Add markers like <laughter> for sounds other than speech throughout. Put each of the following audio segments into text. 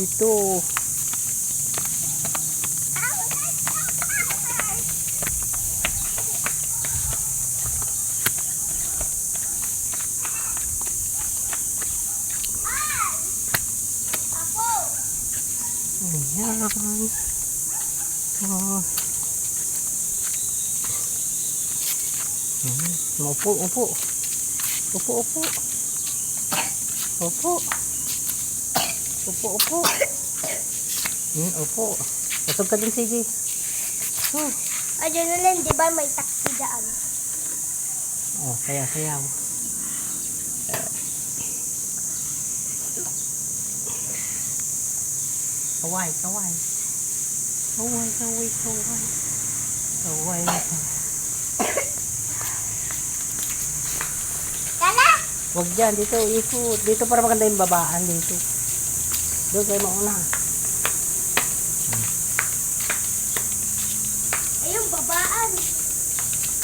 Dito. Ayan. Oh. Hmm. Upo, upo. Upo, upo. Upo. Upo, upo. Hmm, upo. Pasog ka din, sige. Oh, Adrenaline, di ba may taxi daan? oh sayaw, sayaw. Kaway, kaway. Kaway, kaway, kaway. Kaway. Kala! Huwag dyan, dito, ikot. Dito para maganda yung babaan dito. Doon kayo mauna. Ayun, babaan.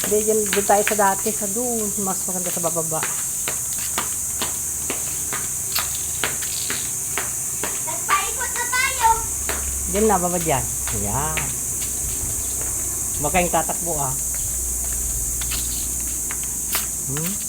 Hindi, dyan, doon tayo sa dati, sa doon. Mas maganda sa bababa. Nagpaikot na tayo. Diyan na, baba dyan. Ayan. Huwag kayong tatakbo ah. Hmm?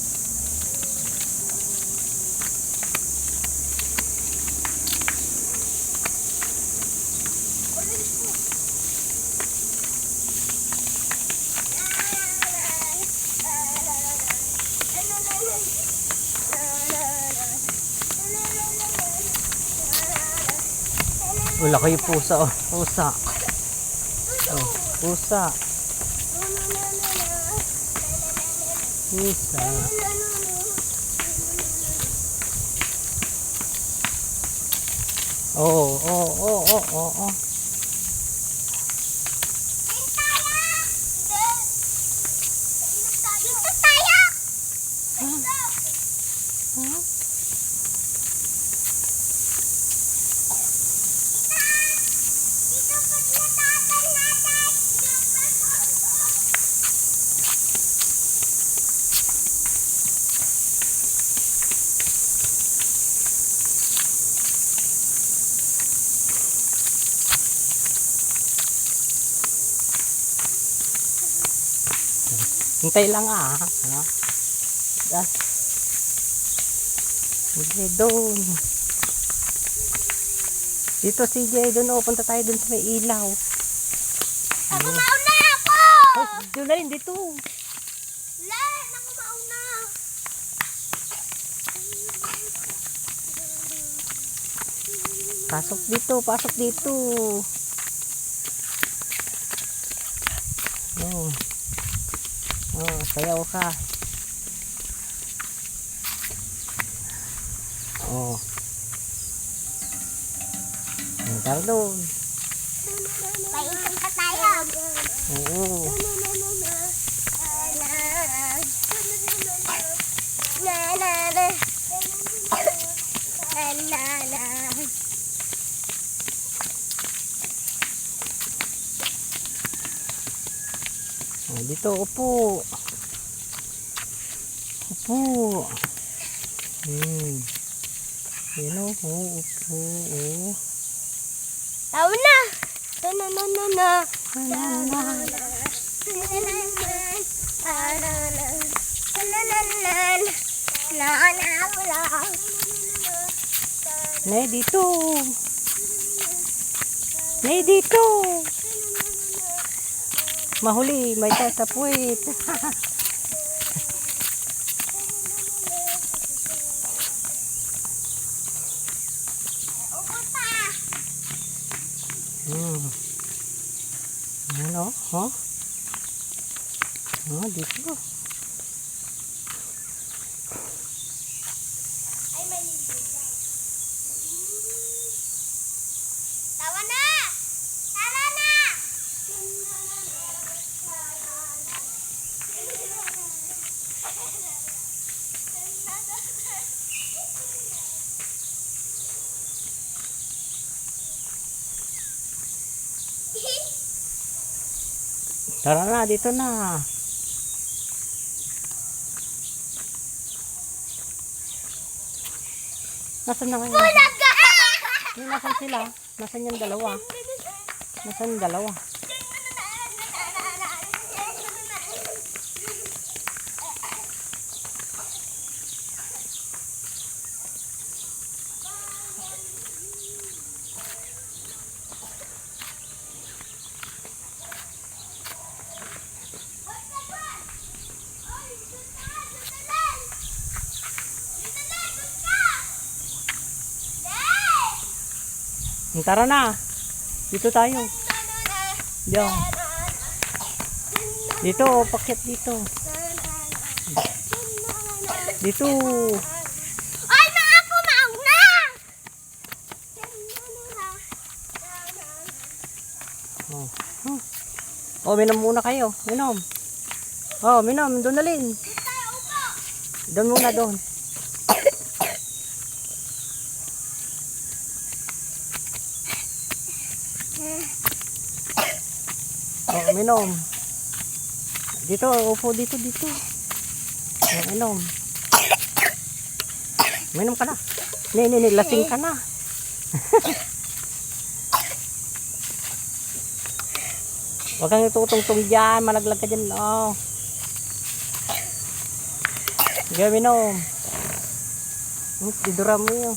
Wala kayo pusa oh. Pusa. Oh, pusa. Pusa. Oo, oo, oo, oo, oo, oo. Hintay lang ah. Ano? Das. Sige, doon. Dito CJ, doon oh, punta tayo doon sa may ilaw. Ako mauna ako! Oh, doon na rin, dito. Le, naku mauna. Pasok dito, pasok dito. Oh. Oh, sayaw ka. Oh. Tara doon. Paikot pa tayo. Oo. Oh, dito, upo. Upo. Hmm. Yan o, oh, upo. Oh. Tama na. Na na na na na. Na, na, na. Nay, dito. Nay, dito. Mahuli, may tayo <laughs> sa puwit. Hmm. Ano? Oh? Oh, dito. Tawa na! Tara na! Tara na, dito na. Nasaan na kayo? Bulaga! Yun na nasan sila? Nasan yung dalawa? Nasan yung dalawa? Tara na. Dito tayo. Diyan. Dito, pakyat dito. Dito. Ay, na ako mauna! Oh, huh. oh minom muna kayo. Minom. Oh, minom. Doon na rin. Doon muna doon. Oh, minom. Dito, upo dito, dito. Oh, minom. Minom ka na. Ni, ni, ni, lasing ka na. <laughs> Huwag kang itutungtong dyan. Malaglag ka dyan. Oh. Sige, minom. Hmm, Tidura mo yun.